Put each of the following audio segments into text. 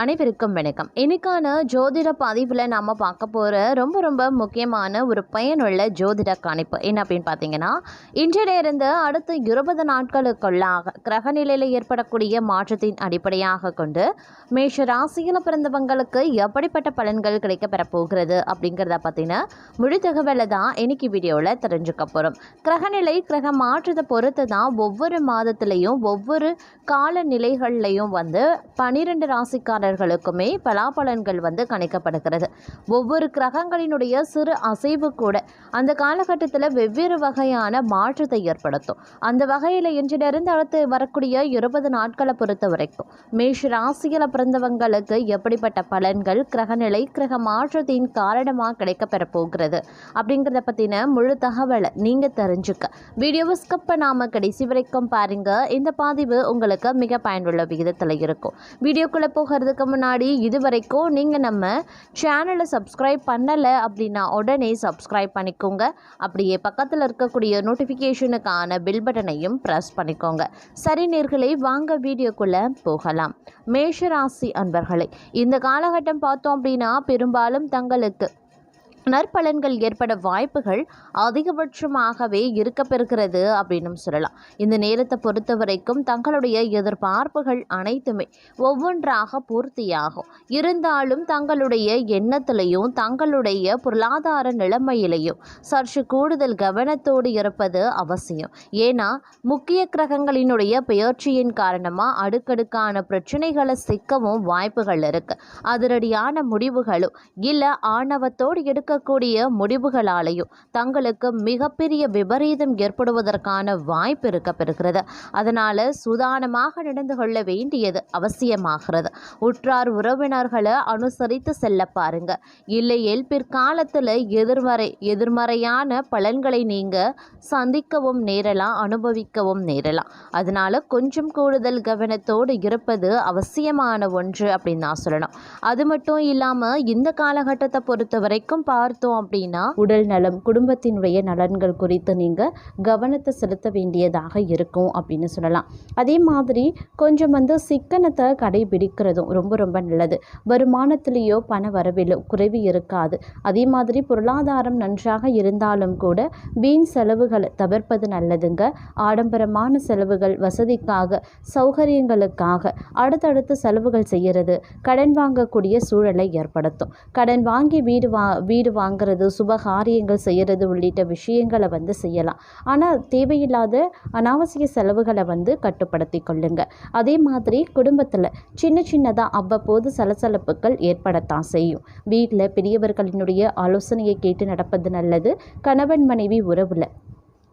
அனைவருக்கும் வணக்கம். இன்னைக்கான ஜோதிட பதிவில் நாம் பார்க்க போகிற ரொம்ப ரொம்ப முக்கியமான ஒரு பயனுள்ள ஜோதிட கணிப்பு. என்ன அப்படின்னு பார்த்தீங்கன்னா இன்றிலிருந்து அடுத்த இருபது நாட்களுக்குள்ளாக கிரகநிலையில் ஏற்படக்கூடிய மாற்றத்தின் அடிப்படையாக கொண்டு மேஷ ராசியில் பிறந்தவங்களுக்கு எப்படிப்பட்ட பலன்கள் கிடைக்கப்பெற போகிறது அப்படிங்கிறத பற்றின முழு தகவலை தான் இன்னைக்கு வீடியோவில் தெரிஞ்சுக்க போகிறோம் கிரகநிலை கிரக மாற்றத்தை பொறுத்து தான் ஒவ்வொரு மாதத்துலேயும் ஒவ்வொரு காலநிலைகள்லையும் வந்து பன்னிரெண்டு ராசிக்காரர்களுக்குமே பலாபலன்கள் வந்து கணிக்கப்படுகிறது. ஒவ்வொரு கிரகங்களினுடைய சிறு அசைவு கூட அந்த காலகட்டத்தில் வெவ்வேறு வகையான மாற்றத்தை ஏற்படுத்தும். அந்த வகையில் இன்றிலிருந்து அடுத்து வரக்கூடிய இருபது நாட்களை பொறுத்த வரைக்கும் மேஷ ராசியில் பிறந்தவங்களுக்கு எப்படிப்பட்ட பலன்கள் கிரகநிலை கிரக மாற்றத்தின் காரணமாக கிடைக்கப்பெற போகிறது அப்படிங்கிறத பற்றின முழு தகவலை நீங்கள் தெரிஞ்சுக்க. வீடியோவை ஸ்கிப் பண்ணாமல் கடைசி வரைக்கும் பாருங்க. இந்த பதிவு உங்களுக்கு மிக பயனுள்ள விகிதத்தில் இருக்கும். வீடியோக்குள்ளே போகிறது போகிறதுக்கு முன்னாடி இது வரைக்கும் நீங்கள் நம்ம சேனலை சப்ஸ்கிரைப் பண்ணலை அப்படின்னா உடனே சப்ஸ்கிரைப் பண்ணிக்கோங்க. அப்படியே பக்கத்தில் இருக்கக்கூடிய நோட்டிஃபிகேஷனுக்கான பில் பட்டனையும் ப்ரெஸ் பண்ணிக்கோங்க. சரி நேர்களை வாங்க வீடியோக்குள்ளே போகலாம். மேஷராசி அன்பர்களை இந்த காலகட்டம் பார்த்தோம் அப்படின்னா பெரும்பாலும் தங்களுக்கு நற்பலன்கள் ஏற்பட வாய்ப்புகள் அதிகபட்சமாகவே இருக்கப்பெறுகிறது அப்படின்னு சொல்லலாம். இந்த நேரத்தை பொறுத்த வரைக்கும் தங்களுடைய எதிர்பார்ப்புகள் அனைத்துமே ஒவ்வொன்றாக பூர்த்தியாகும். இருந்தாலும் தங்களுடைய எண்ணத்திலையும் தங்களுடைய பொருளாதார நிலைமையிலையும் சற்று கூடுதல் கவனத்தோடு இருப்பது அவசியம். ஏன்னா முக்கிய கிரகங்களினுடைய பெயர்ச்சியின் காரணமாக அடுக்கடுக்கான பிரச்சனைகளை சிக்கவும் வாய்ப்புகள் இருக்குது அதிரடியான முடிவுகளும் இல்லை ஆணவத்தோடு எடுக்க எடுக்கக்கூடிய முடிவுகளாலேயும் தங்களுக்கு மிகப்பெரிய விபரீதம் ஏற்படுவதற்கான வாய்ப்பு இருக்கப்பெறுகிறது. அதனால் சுதானமாக நடந்து கொள்ள வேண்டியது அவசியமாகிறது. உற்றார் உறவினர்களை அனுசரித்து செல்ல பாருங்க. இல்லையேல் பிற்காலத்தில் எதிர்மறை எதிர்மறையான பலன்களை நீங்கள் சந்திக்கவும் நேரலாம் அனுபவிக்கவும் நேரலாம். அதனால் கொஞ்சம் கூடுதல் கவனத்தோடு இருப்பது அவசியமான ஒன்று அப்படின்னு நான் சொல்லணும். அது மட்டும் இல்லாமல் இந்த காலகட்டத்தை பொறுத்த வரைக்கும் பார்த்தோம் அப்படின்னா உடல் நலம் குடும்பத்தினுடைய நலன்கள் குறித்து நீங்கள் கவனத்தை செலுத்த வேண்டியதாக இருக்கும் அப்படின்னு சொல்லலாம். அதே மாதிரி கொஞ்சம் வந்து சிக்கனத்தை கடைபிடிக்கிறதும் ரொம்ப ரொம்ப நல்லது. வருமானத்திலேயோ பண வரவிலோ குறைவு இருக்காது. அதே மாதிரி பொருளாதாரம் நன்றாக இருந்தாலும் கூட வீண் செலவுகளை தவிர்ப்பது நல்லதுங்க. ஆடம்பரமான செலவுகள் வசதிக்காக சௌகரியங்களுக்காக அடுத்தடுத்து செலவுகள் செய்கிறது கடன் வாங்கக்கூடிய சூழலை ஏற்படுத்தும். கடன் வாங்கி வீடு வா வீடு வாங்குறது சுபகாரியங்கள் செய்கிறது உள்ளிட்ட விஷயங்களை வந்து செய்யலாம். ஆனால் தேவையில்லாத அனாவசிய செலவுகளை வந்து கட்டுப்படுத்தி கொள்ளுங்க. அதே மாதிரி குடும்பத்தில் சின்ன சின்னதாக அவ்வப்போது சலசலப்புகள் ஏற்படத்தான் செய்யும். வீட்டில் பெரியவர்களினுடைய ஆலோசனையை கேட்டு நடப்பது நல்லது கணவன் மனைவி உறவில்.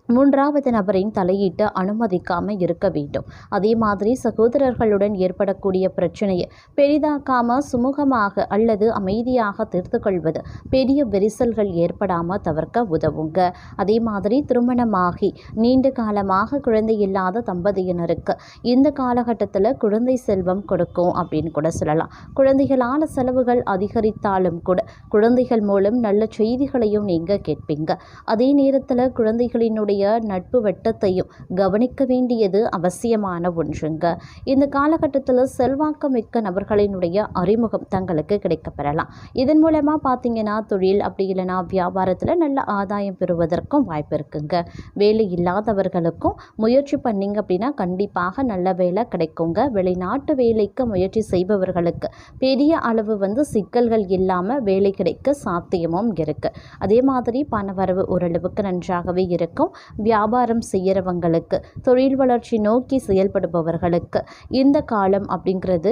மூன்றாவது நபரின் தலையீட்டு அனுமதிக்காமல் இருக்க வேண்டும். அதே மாதிரி சகோதரர்களுடன் ஏற்படக்கூடிய பிரச்சனையை பெரிதாக்காம சுமூகமாக அல்லது அமைதியாக தீர்த்து கொள்வது பெரிய விரிசல்கள் ஏற்படாமல் தவிர்க்க உதவுங்க. அதே மாதிரி திருமணமாகி நீண்ட காலமாக குழந்தை இல்லாத தம்பதியினருக்கு இந்த காலகட்டத்தில் குழந்தை செல்வம் கொடுக்கும் அப்படின்னு கூட சொல்லலாம். குழந்தைகளால் செலவுகள் அதிகரித்தாலும் கூட குழந்தைகள் மூலம் நல்ல செய்திகளையும் நீங்கள் கேட்பீங்க. அதே நேரத்தில் குழந்தைகளினுடைய உங்களுடைய நட்பு வட்டத்தையும் கவனிக்க வேண்டியது அவசியமான ஒன்றுங்க. இந்த காலகட்டத்தில் செல்வாக்கு மிக்க நபர்களினுடைய அறிமுகம் தங்களுக்கு கிடைக்கப்பெறலாம். இதன் மூலமாக பார்த்தீங்கன்னா தொழில் அப்படி இல்லைன்னா வியாபாரத்தில் நல்ல ஆதாயம் பெறுவதற்கும் வாய்ப்பு இருக்குங்க. வேலை இல்லாதவர்களுக்கும் முயற்சி பண்ணிங்க அப்படின்னா கண்டிப்பாக நல்ல வேலை கிடைக்குங்க. வெளிநாட்டு வேலைக்கு முயற்சி செய்பவர்களுக்கு பெரிய அளவு வந்து சிக்கல்கள் இல்லாமல் வேலை கிடைக்க சாத்தியமும் இருக்குது அதே மாதிரி பணவரவு ஓரளவுக்கு நன்றாகவே இருக்கும். வியாபாரம் செய்கிறவங்களுக்கு தொழில் வளர்ச்சி நோக்கி செயல்படுபவர்களுக்கு இந்த காலம் அப்படிங்கிறது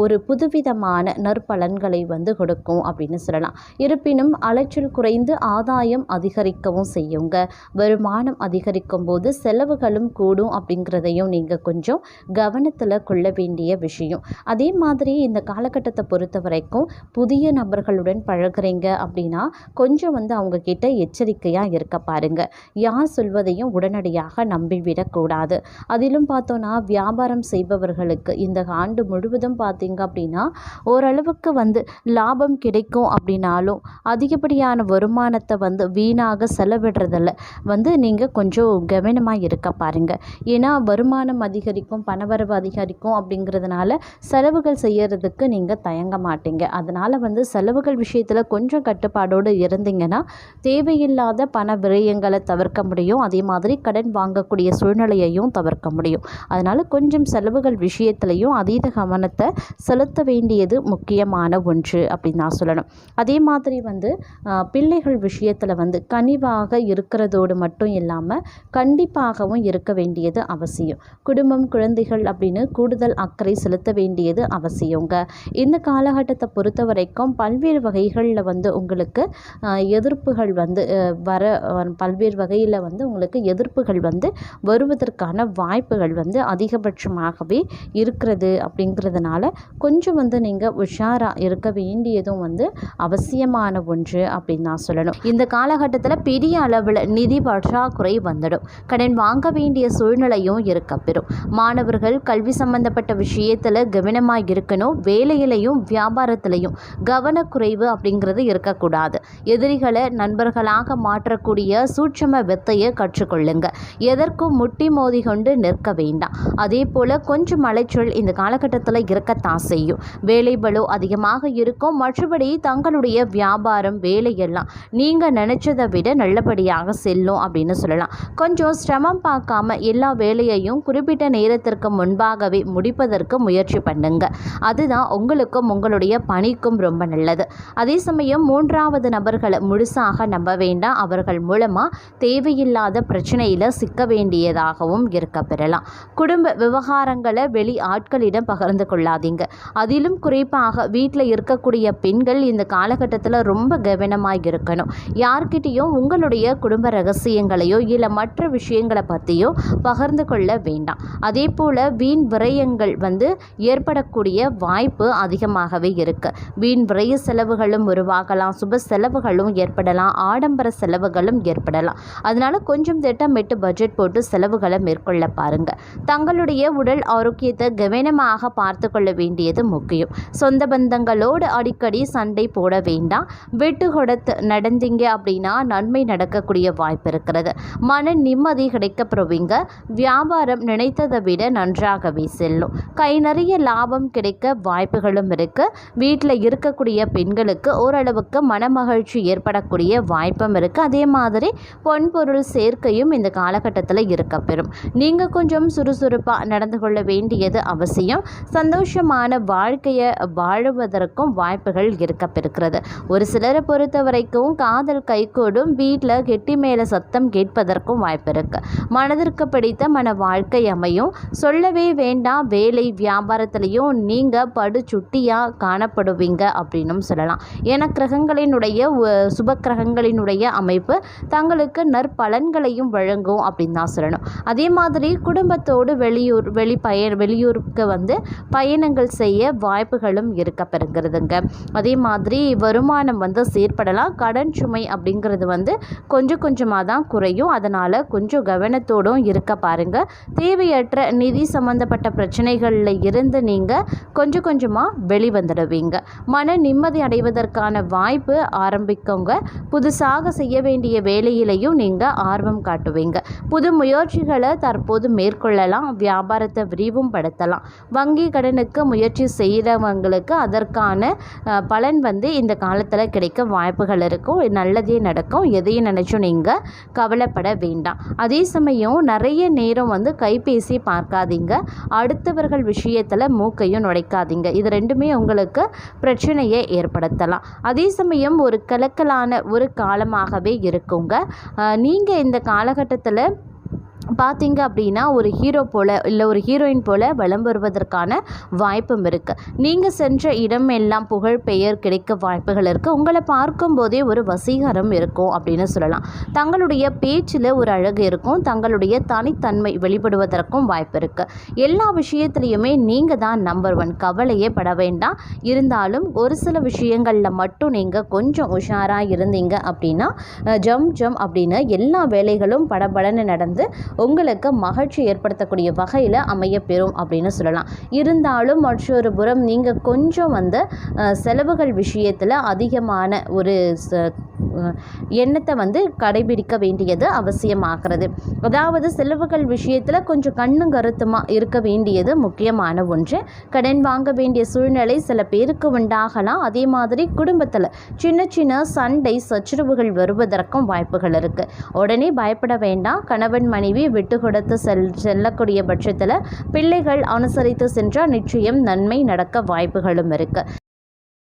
ஒரு புதுவிதமான நற்பலன்களை வந்து கொடுக்கும் அப்படின்னு சொல்லலாம். இருப்பினும் அலைச்சல் குறைந்து ஆதாயம் அதிகரிக்கவும் செய்யுங்க. வருமானம் அதிகரிக்கும் போது செலவுகளும் கூடும் அப்படிங்கிறதையும் நீங்கள் கொஞ்சம் கவனத்தில் கொள்ள வேண்டிய விஷயம். அதே மாதிரி இந்த காலகட்டத்தை பொறுத்த வரைக்கும் புதிய நபர்களுடன் பழகுறீங்க அப்படின்னா கொஞ்சம் வந்து அவங்க கிட்ட எச்சரிக்கையாக இருக்க பாருங்க. யார் சொல்வதையும் உடனடியாக நம்பிவிடக்கூடாது. அதிலும் பார்த்தோன்னா வியாபாரம் செய்பவர்களுக்கு இந்த ஆண்டு முழுவதும் பார்த்தீங்க அப்படின்னா ஓரளவுக்கு வந்து லாபம் கிடைக்கும் அப்படின்னாலும் அதிகப்படியான வருமானத்தை வந்து வீணாக செலவிடுறதில் வந்து நீங்கள் கொஞ்சம் கவனமாக இருக்க பாருங்கள் ஏன்னா வருமானம் அதிகரிக்கும் பணவரவு அதிகரிக்கும் அப்படிங்கிறதுனால செலவுகள் செய்யறதுக்கு நீங்கள் தயங்க மாட்டீங்க. அதனால் வந்து செலவுகள் விஷயத்தில் கொஞ்சம் கட்டுப்பாடோடு இருந்தீங்கன்னா தேவையில்லாத பண விரயங்களை தவிர்க்க முடியும். அதே மாதிரி கடன் வாங்கக்கூடிய சூழ்நிலையையும் தவிர்க்க முடியும். அதனால் கொஞ்சம் செலவுகள் விஷயத்துலையும் அதீத கவனத்தை செலுத்த வேண்டியது முக்கியமான ஒன்று அப்படின்னு நான் சொல்லணும். அதே மாதிரி வந்து பிள்ளைகள் விஷயத்தில் வந்து கனிவாக இருக்கிறதோடு மட்டும் இல்லாமல் கண்டிப்பாகவும் இருக்க வேண்டியது அவசியம். குடும்பம் குழந்தைகள் அப்படின்னு கூடுதல் அக்கறை செலுத்த வேண்டியது அவசியங்க. இந்த காலகட்டத்தை பொறுத்த வரைக்கும் பல்வேறு வகைகளில் வந்து உங்களுக்கு எதிர்ப்புகள் வந்து வர பல்வேறு வகையில் வந்து உங்களுக்கு எதிர்ப்புகள் வந்து வருவதற்கான வாய்ப்புகள் வந்து அதிகபட்சமாகவே இருக்கிறது அப்படிங்கிறதுனால கொஞ்சம் வந்து நீங்கள் உஷாராக இருக்க வேண்டியதும் வந்து அவசியமான ஒன்று அப்படின்னு நான் சொல்லணும். இந்த காலகட்டத்தில் பெரிய அளவில் நிதி பற்றாக்குறை வந்துடும். கடன் வாங்க வேண்டிய சூழ்நிலையும் இருக்கப்பெறும் மாணவர்கள் கல்வி சம்பந்தப்பட்ட விஷயத்தில் கவனமாக இருக்கணும். வேலையிலையும் வியாபாரத்திலையும் கவனக்குறைவு அப்படிங்கிறது இருக்கக்கூடாது. எதிரிகளை நண்பர்களாக மாற்றக்கூடிய சூட்சம வித்தையை கற்றுக்கொள்ளுங்க. எதற்கும் முட்டி மோதி கொண்டு நிற்க வேண்டாம். அதே போல் கொஞ்சம் அலைச்சல் இந்த காலகட்டத்தில் இருக்கத்தான் செய்யும். வேலை அதிகமாக இருக்கும். மற்றபடி தங்களுடைய வியாபாரம் வேலையெல்லாம் நீங்கள் நினச்சதை விட நல்லபடியாக செல்லும் அப்படின்னு சொல்லலாம். கொஞ்சம் சிரமம் பார்க்காம எல்லா வேலையையும் குறிப்பிட்ட நேரத்திற்கு முன்பாகவே முடிப்பதற்கு முயற்சி பண்ணுங்க. அதுதான் உங்களுக்கும் உங்களுடைய பணிக்கும் ரொம்ப நல்லது. அதே சமயம் மூன்றாவது நபர்களை முழுசாக நம்ப வேண்டாம். அவர்கள் மூலமாக தேவையில்லாத பிரச்சனையில் சிக்க வேண்டியதாகவும் இருக்க பெறலாம். குடும்ப விவகாரங்களை வெளி ஆட்களிடம் பகிர்ந்து கொள்ளாதீங்க. அதிலும் குறிப்பாக வீட்டில் இருக்கக்கூடிய பெண்கள் இந்த காலகட்டத்தில் ரொம்ப கவனமாக இருக்கணும். யார்கிட்டேயும் உங்களுடைய குடும்ப ரகசியங்களையோ இல்லை மற்ற விஷயங்களை பற்றியோ பகிர்ந்து கொள்ள வேண்டாம். அதே போல் வீண் விரயங்கள் வந்து ஏற்படக்கூடிய வாய்ப்பு அதிகமாகவே இருக்கு. வீண் விரய செலவுகளும் உருவாகலாம் சுப செலவுகளும் ஏற்படலாம் ஆடம்பர செலவுகளும் ஏற்படலாம். அதனால கொஞ்சம் திட்டமிட்டு பட்ஜெட் போட்டு செலவுகளை மேற்கொள்ள பாருங்க. தங்களுடைய உடல் ஆரோக்கியத்தை கவனமாக பார்த்து கொள்ள வேண்டியது முக்கியம். சொந்த பந்தங்களோடு அடிக்கடி சண்டை போட வேண்டாம். வெட்டு கொடுத்து நடந்தீங்க அப்படின்னா நன்மை நடக்கக்கூடிய வாய்ப்பு இருக்கிறது. மன நிம்மதி கிடைக்கப்பெறுவீங்க. வியாபாரம் நினைத்ததை விட நன்றாகவே செல்லும். கை நிறைய லாபம் கிடைக்க வாய்ப்புகளும் இருக்கு. வீட்டில் இருக்கக்கூடிய பெண்களுக்கு ஓரளவுக்கு மனமகிழ்ச்சி ஏற்படக்கூடிய வாய்ப்பும் இருக்கு. அதே மாதிரி பொன்பொருள் சேர்க்கையும் இந்த காலகட்டத்தில் இருக்கப்பெறும் நீங்கள் கொஞ்சம் சுறுசுறுப்பாக நடந்து கொள்ள வேண்டியது அவசியம். சந்தோஷமான வாழ்க்கையை வாழுவதற்கும் வாய்ப்புகள் இருக்கப்பெறுகிறது ஒரு சிலரை பொறுத்த வரைக்கும் காதல் கைகூடும் வீட்டில் கெட்டி மேலே சத்தம் கேட்பதற்கும் வாய்ப்பு இருக்குது மனதிற்கு பிடித்த மன வாழ்க்கை அமையும். சொல்லவே வேண்டாம் வேலை வியாபாரத்திலையும் நீங்கள் படு சுட்டியாக காணப்படுவீங்க அப்படின்னும் சொல்லலாம். ஏன்னா கிரகங்களினுடைய சுப கிரகங்களினுடைய அமைப்பு தங்களுக்கு பலன்களையும் வழங்கும் அப்படின்னு தான் சொல்லணும். அதே மாதிரி குடும்பத்தோடு வெளியூர் வெளி பய வெளியூருக்கு வந்து பயணங்கள் செய்ய வாய்ப்புகளும் இருக்க பெறுகிறதுங்க அதே மாதிரி வருமானம் வந்து செயற்படலாம் கடன் சுமை அப்படிங்கிறது வந்து கொஞ்சம் கொஞ்சமாக தான் குறையும். அதனால் கொஞ்சம் கவனத்தோடும் இருக்க பாருங்க. தேவையற்ற நிதி சம்பந்தப்பட்ட பிரச்சனைகளில் இருந்து நீங்கள் கொஞ்சம் கொஞ்சமாக வெளிவந்துடுவீங்க. மன நிம்மதி அடைவதற்கான வாய்ப்பு ஆரம்பிக்கோங்க. புதுசாக செய்ய வேண்டிய வேலையிலையும் நீங்கள் ஆர்வம் காட்டுவீங்க. புது முயற்சிகளை தற்போது மேற்கொள்ளலாம். வியாபாரத்தை விரிவும் படுத்தலாம் வங்கி கடனுக்கு முயற்சி செய்கிறவங்களுக்கு அதற்கான பலன் வந்து இந்த காலத்தில் கிடைக்க வாய்ப்புகள் இருக்கும். நல்லதே நடக்கும். எதையும் நினச்சும் நீங்கள் கவலைப்பட வேண்டாம். அதே சமயம் நிறைய நேரம் வந்து கைபேசி பார்க்காதீங்க. அடுத்தவர்கள் விஷயத்தில் மூக்கையும் நுழைக்காதீங்க. இது ரெண்டுமே உங்களுக்கு பிரச்சனையை ஏற்படுத்தலாம். அதே சமயம் ஒரு கலக்கலான ஒரு காலமாகவே இருக்குங்க. நீங்கள் இந்த காலகட்டத்தில் பார்த்தீங்க அப்படின்னா ஒரு ஹீரோ போல் இல்லை ஒரு ஹீரோயின் போல் வலம் வருவதற்கான வாய்ப்பும் இருக்குது நீங்கள் சென்ற இடம் எல்லாம் புகழ் பெயர் கிடைக்க வாய்ப்புகள் இருக்குது உங்களை பார்க்கும்போதே ஒரு வசீகரம் இருக்கும் அப்படின்னு சொல்லலாம். தங்களுடைய பேச்சில் ஒரு அழகு இருக்கும். தங்களுடைய தனித்தன்மை வெளிப்படுவதற்கும் வாய்ப்பு இருக்குது எல்லா விஷயத்துலையுமே நீங்கள் தான் நம்பர் ஒன் கவலையே பட வேண்டாம். இருந்தாலும் ஒரு சில விஷயங்களில் மட்டும் நீங்கள் கொஞ்சம் உஷாராக இருந்தீங்க அப்படின்னா ஜம் ஜம் அப்படின்னு எல்லா வேலைகளும் படபடன்னு நடந்து உங்களுக்கு மகிழ்ச்சி ஏற்படுத்தக்கூடிய வகையில் அமையப்பெறும் அப்படின்னு சொல்லலாம். இருந்தாலும் மற்றொரு புறம் நீங்கள் கொஞ்சம் வந்து செலவுகள் விஷயத்தில் அதிகமான ஒரு ச- எண்ணத்தை வந்து கடைபிடிக்க வேண்டியது அவசியமாகிறது. அதாவது செலவுகள் விஷயத்தில் கொஞ்சம் கண்ணும் கருத்துமாக இருக்க வேண்டியது முக்கியமான ஒன்று. கடன் வாங்க வேண்டிய சூழ்நிலை சில பேருக்கு உண்டாகலாம். அதே மாதிரி குடும்பத்தில் சின்ன சின்ன சண்டை சச்சரவுகள் வருவதற்கும் வாய்ப்புகள் இருக்குது உடனே பயப்பட வேண்டாம். கணவன் மனைவி விட்டு கொடுத்து செல் செல்லக்கூடிய பட்சத்தில் பிள்ளைகள் அனுசரித்து சென்றால் நிச்சயம் நன்மை நடக்க வாய்ப்புகளும் இருக்குது